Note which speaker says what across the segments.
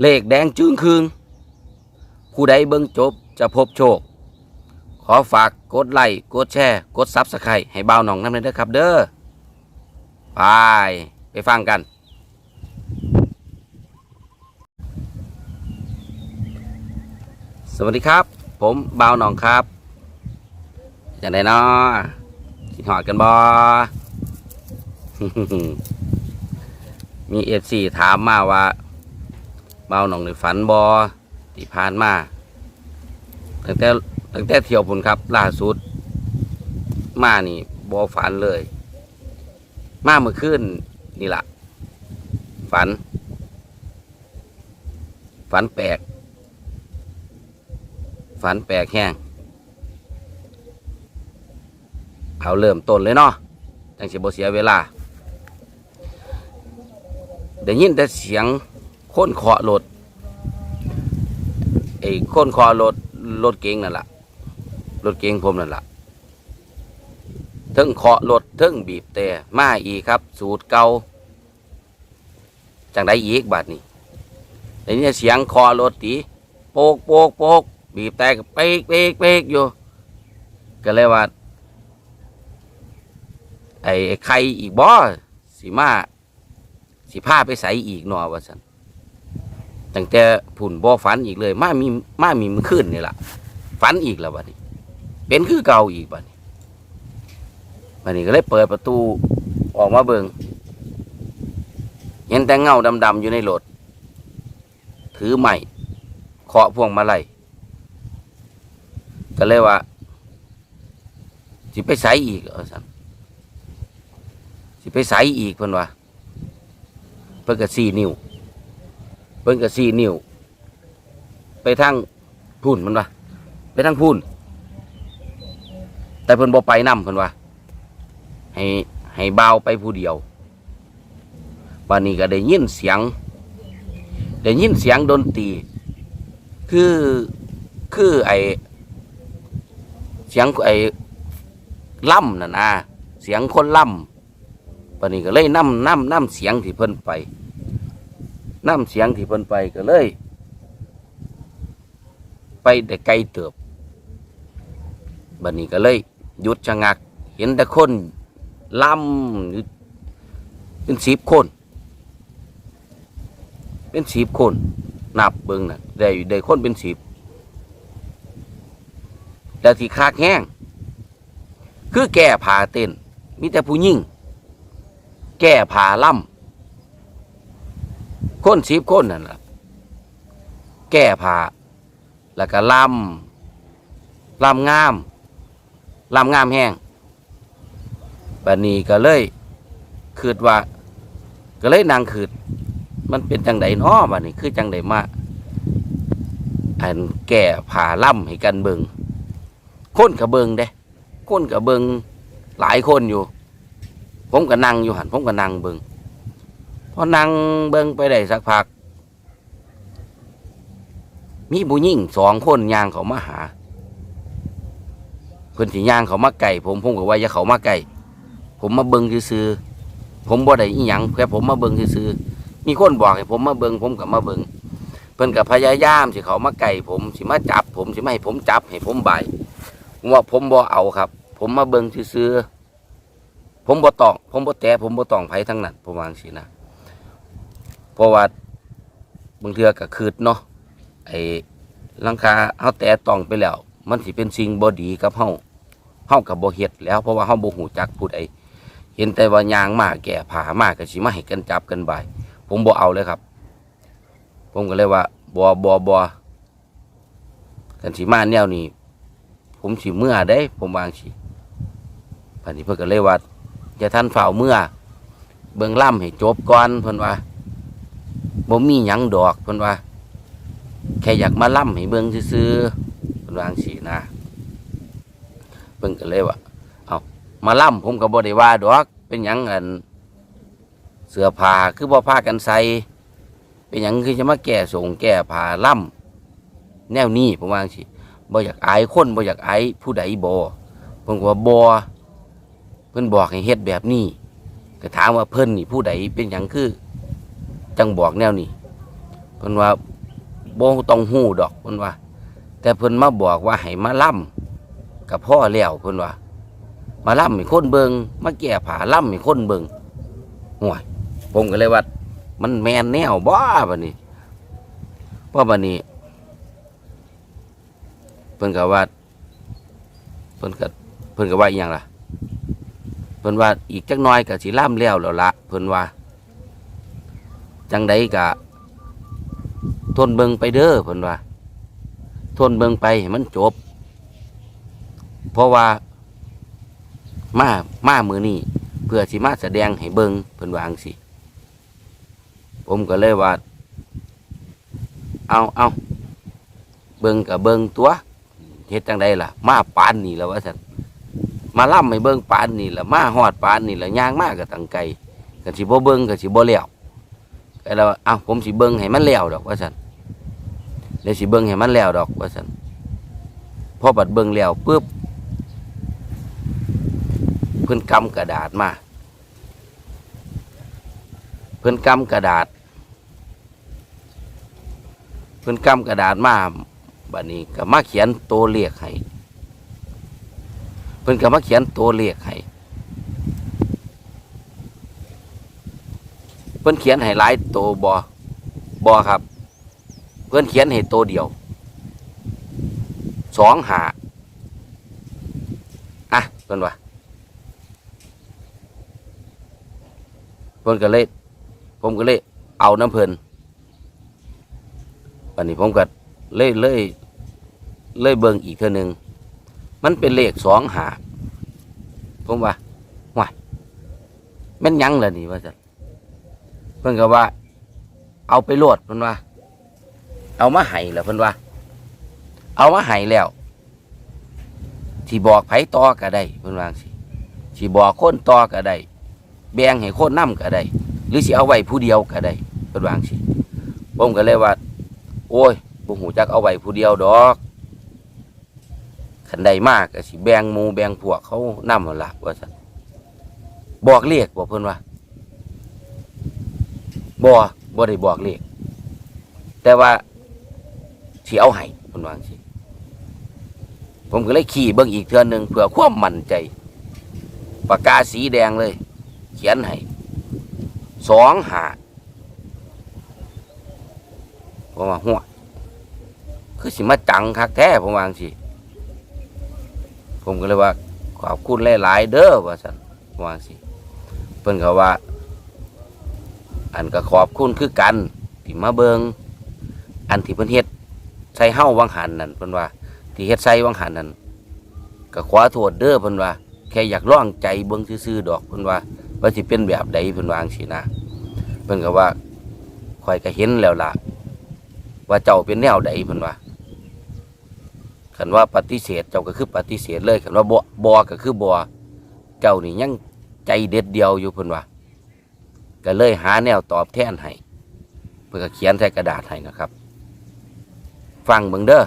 Speaker 1: เลขแดงจึงคืงผู้ใดเบิ่งจบจะพบโชค ขอฝากกดไลค์กดแชร์ กดซับสไครต์ให้บ่าวหนองน้ำเลยเด้อครับเด้อไปไปฟังกัน สวัสดีครับ ผมบ่าวหนองครับอย่างไรเนาะคิดหอดกันบอมีเอฟซีถามมาว่า บ่าหนองในฝันบอที่ผ่านมาตั้งแต่ตั้งแต่เที่ยวพุ่นครับ ล่าสุด มานี่บอฝันเลย มาเมื่อคืนนี่ละฝัน ฝันแปลก ฝันแปลกแห้งเอาเริ่มต้นเลยเนาะจังสิบ่เสียเวลา ได้ยินแต่เสียง คนเคาะรถไอ้คนเคาะรถรถเก๋งนั่นล่ะรถเก๋งผมนั่นล่ะทึ่งเคาะรถทึ่งบีบแต่มาอีกครับ สูตรเก่าจังได้อีกบาดนี้ได้ยินเสียงคาะรถตีโปกโปกโปกบีบแต่ก็เป๊กเป๊กเป๊กอยู่ ก็เลยว่าไอ้ไข่อีกบ่สิมา สิพาไปใส่อีกหนอว่าสัน ตั้งแต่ผุ่นบ่ฝันอีกเลยมามีมามีมือขึ้นนี่แหละฝันอีกแล้วบัดนี้ เป็นคือเก่าอีกบัดนี้บัดนี้ก็เลยเปิดประตูออกมาเบิงเห็นแต่เงาดำๆอยู่ในรถถือไม้เคาะพวงมาลัยก็เลยว่าสิไปใสอีกเออสันสิไปใสอีกเพิ่นว่าเพิ่นก็สี่นิ้ว พิ่นก็สี่นิ้ว ไปทางพุ่นมันว่าไปทางพุ่นแต่เพิ่นบ่ไปนำเพิ่นว่าให้ให้เบาไปผู้เดียววันนี้ก็ได้ยินเสียงได้ยินเสียงดนตรี คือคือไอเสียงไอล่ำน่ะนะเสียงคนล่ำปานนี้ก็เลยนํนํนํเสียงที่เพิ่นไป นํเสียงที่เพิ่นไปก็เลย ไปได้ไกลเติบบัดนี้ก็เลยหยุดชะงัก เห็นแต่คนล่ำเป็นสิบคน เป็นสิบคน นับเบิ่งน่ะได้ได้คนเป็นสิบแต่ที่คากแห้ง คือแก่ผาเต้นมีแต่ผู้ยิ่ง แก่ผาล่ำ คนสิบคนนั่นละแก่ผ่าแล้วก็ลำลำงามลำงามแห้งบัดนี้ก็เลยคืดว่า ก็เลยนางคืด มันเป็นจังไดน้อบัดนี้คือจังไดมาอันแก่ผ่าล่ำให้กันเบิงค้นกับเบิงเด้ค้นกับเบิงหลายคนอยู่ ผมก็นั่งอยู่หันผมก็นั่งเบิง พอนั่งเบิงไปได้สักพัก มีผู้หญิงสองคนย่างเขามาหาเพิ่นสิย่างเขามาไก่ผมผมก็ว่าอย่าเขามาไก่ผมมาเบิงซื่อๆผมบ่ได้อีหยังแค่ผมมาเบิงซื่อๆมีคนบอกให้ผมมาเบิงผมก็มาเบิงเพิ่นก็พยายามสิเขามาไก่ผมสิมาจับ ผมสิมาให้ผมจับให้ผมใบผมว่าผมบ่เอาครับ ผมมาเบิ่งซื่อๆผมบ่ตองผมบ่แตะผมบ่ตองไผทั้งนั้นผมวางสินะ เพราะว่าบางเทือก็คืดเนาะไอ้ลังคาเฮาแตะต้องไปแล้ว มันสิเป็นสิ่งบ่ดีกับเฮาเฮาก็บ่เฮ็ดแล้วเพราะว่าเฮาบ่ฮู้จักผู้ใดเห็นแต่ว่ายางมาแก่ผามาก็สิมาให้กันจับกันบายผมบ่เอาเลยครับ ผมก็เลยว่าบ่บ่บ่กันสิมาแนวนี้ผมสิเมื่อได้ ผมวางสิพันนี้เพิ่นก็เลยว่าจะท่านเฝ้าเมื่อ เบิ่งล่ำให้จบก่อนเพิ่นว่า บ่มีหยังดอกเพิ่นว่า แค่อยากมาล่ำให้เบิ่งซื่อๆเพิ่นวาจั่งสินะเพิ่นก็เลยว่าเอามาล่ำผมก็บ่ได้ว่าดอกเป็นหยังอันเสื้อผ้าคือบ่พากันใส่เป็นหยังคือจะมาแก้ส่งแก้ผ้าล่ำแนวนี้ผมวาจั่งสิบ่อยากอายคนบ่อยากอายผู้ใดบ่เพิ่นก็ว่าบ่เพิ่นบอกให้เฮ็ดแบบนี้ก็ถามว่าเพิ่นนี่ผู้ใดเป็นหยังคือ จังบอกแนวนี้เพิ่นว่าโบต้องฮู้ดอกเพิ่นว่า แต่เพิ่นมาบอกว่าให้มาล่ำกับพ่อแล้วเพิ่นว่า มาล่ำให้คนเบิงมาแก้ผ้าล่ำให้คนเบิงห่วยผมก็เลยว่ามันแมนแนวบ่บัดนี้เพราะบัดนี้เพิ่นก็ว่าเพิ่นก็เพิ่นก็ว่าอย่างล่ะเพิ่นว่าอีกจักน้อยก็สิล่ำแล้วแล้วละเพิ่นว่า จังใดก็ทนเบิงไปเด้อเพิ่นว่า ทนเบิงไปให้มันจบ เพราะว่า มามามือนี้เพื่อสิมาแสดงให้เบิงเพิ่นวาจังสิผมก็เลยว่า เอาเอาเบิงกับเบิงตัวเฮ็ดจังใดล่ะ มาปานนี่แล้วว่าซั่นมาล่ำให้เบิงปานนี่ล่ะมาฮอดปานนี่ล่ะย่างมากกับตังไกลก็สิบ่เบิงก็สิบ่แล้ว ก็แล้วาเอาผมสิเบิงให้มันแล้วดอกว่าซั่นเดี๋ยวสิเบิงให้มันแล้วดอกว่าซั่นพอบัดเบิงแล้วปุ๊บเพิ่นกำกระดาษมา เพิ่นกำกระดาษ เพิ่นกำกระดาษมาบัดนี้ก็มาเขียนตัวเลขให้เพิ่นก็มาเขียนตัวเลขให้ เพิ่นเขียนให้หลายโตบอบอครับ เพิ่นเขียนให้โตเดียวสองหาอะเพิ่นว่าเพิ่นก็เลยผมก็เลยเอาน้ำเพิ่นวันนี้ผมก็เลยเลยเลยเบิ่งอีกเท่านึง มันเป็นเลขสองหาผมว่าว้ายม่นยังเล่ะนี่ว่าจัน เพิ่นก็ว่า เอาไปโหลดเพิ่นว่า เอามาให้แล้วเพิ่นว่า เอามาให้แล้วที่บอกไผต่อก็ได้เพิ่นว่างสิที่บอกคนต่อก็ได้แบ่งให้คนนํก็ได้ หรือสิเอาไว้ผู้เดียวก็ได้เพิ่นวางสิผมก็เลยว่า โอ้ยบ่ฮู้จักเอาไว้ผู้เดียวดอกคันใดมากก็สิแบ่งหมู่แบ่งพวกเขานำหั่นล่ะว่าซั่นบอกเลขบ่เพิ่นว่า บ่บ่ได้บอกเลขแต่ว่าสิเอาให้เพิ่นวางสิผมก็เลยขี่เบิ่งอีกเทื่อหนึ่งเพื่อความมั่นใจปากกาสีแดงเลย เขียนให้สองหาผมว่าหัวคือสิมาจังคักแท้ผมวางสิผมก็เลยว่า ขอบคุณหลาย ๆ เด้อว่าสันวางสิเพิ่นก็ว่า อันก็ขอบคุณคือกันที่มาเบิงอันที่เพิ่นเฮ็ดใส่เฮ้าวังหันนั่นเพิ่นว่า ที่เฮ็ดใส่วังหันนั่นก็ขอโทษเด้อเพิ่นว่า แค่อยากร้องใจเบิ่งซื่อๆดอกเพิ่นว่าว่าสิเป็นแบบใดเพิ่นวาจั่งสินะเพิ่นก็ว่าขอยก็เห็นแล้วล่ะ ว่าเจ้าเป็นแนวใดเพิ่นว่าคันว่าปฏิเสธเจ้าก็คือปฏิเสธเลยคันว่าบ่บ่ก็คือบ่เจ้านี่ยังใจเด็ดเดียวอยู่เพิ่นว่า ก็เลยหาแนวตอบแทนให้เพิ่นก็เขียนใส่กระดาษให้นะครับ ฟังเบิ่งเด้อ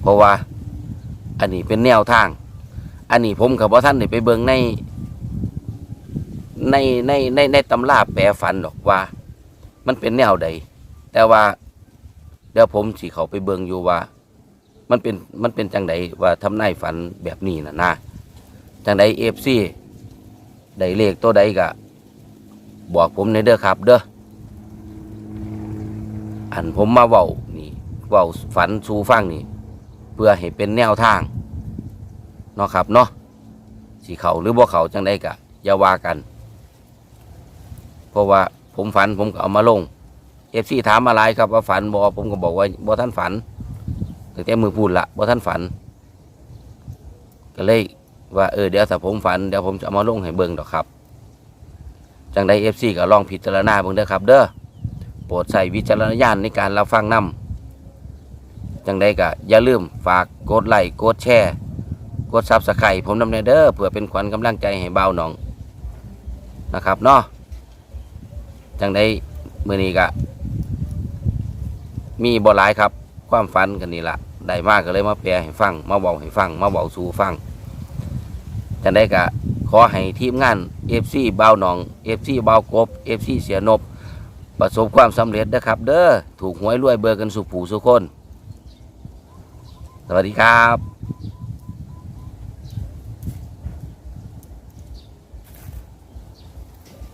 Speaker 1: เพราะว่า อันนี้เป็นแนวทาง อันนี้ผมกับว่าท่านได้ไปเบิ่งใน ในในในในตำราแปลฝันหรอกว่า มันเป็นแนวใด แต่ว่าเดี๋ยวผมสิเขาไปเบิ่งอยู่ว่า มันเป็นมันเป็นจังใดว่าทำนายฝันแบบนี้นะนะจังใดเอฟซีใดเลขตัวใดก็ บอกผมในเด้อครับ เด้ออันผมมาเว้านี่เว้าฝันสู่ฟังนี่ เพื่อให้เป็นแนวทางเนาะครับเนาะสีเขาหรือบ่เขาจังใดก็อย่าว่ากัน เพราะว่าผมฝันผมก็เอามาลงเอฟซีถามมาหลายครับว่าฝันบ่ผมก็บอกว่าบ่ท่านฝันตั้งแต่มือพูดละบ่ท่านฝัน ก็เลยว่าเออเดี๋ยวถ้าผมฝันเดี๋ยวผมจะเอามาลงให้เบิ่งดอกครับ จังใดเอฟซีก็ลองพิจารณาเบิ่งเด้อครับ เด้อโปรดใส่วิจารณญาณในการรับฟังนํจังใดก็อย่าลืมฝากกดไลค์กดแชร์กดซับสไครต์ผมนำเนเด้อเพื่อเป็นขวัญกำลังใจให้เบาหนองนะครับเนาะจังได้มือนี้ก็มีบ่หลายครับ ความฝันกันนี่ละได้มากก็เลยมาแปลให้ฟัง มาบอกให้ฟัง มาบอกสู่ฟังจังได้ก็ ขอให้ทีมงานเอฟซีเบาวหนองเอฟซีเบาวกบเอฟซีเสียนบ ประสบความสำเร็จนะครับ เด้อถูกหวยรวยเบอร์กันสุขผูสุคน สวัสดีครับ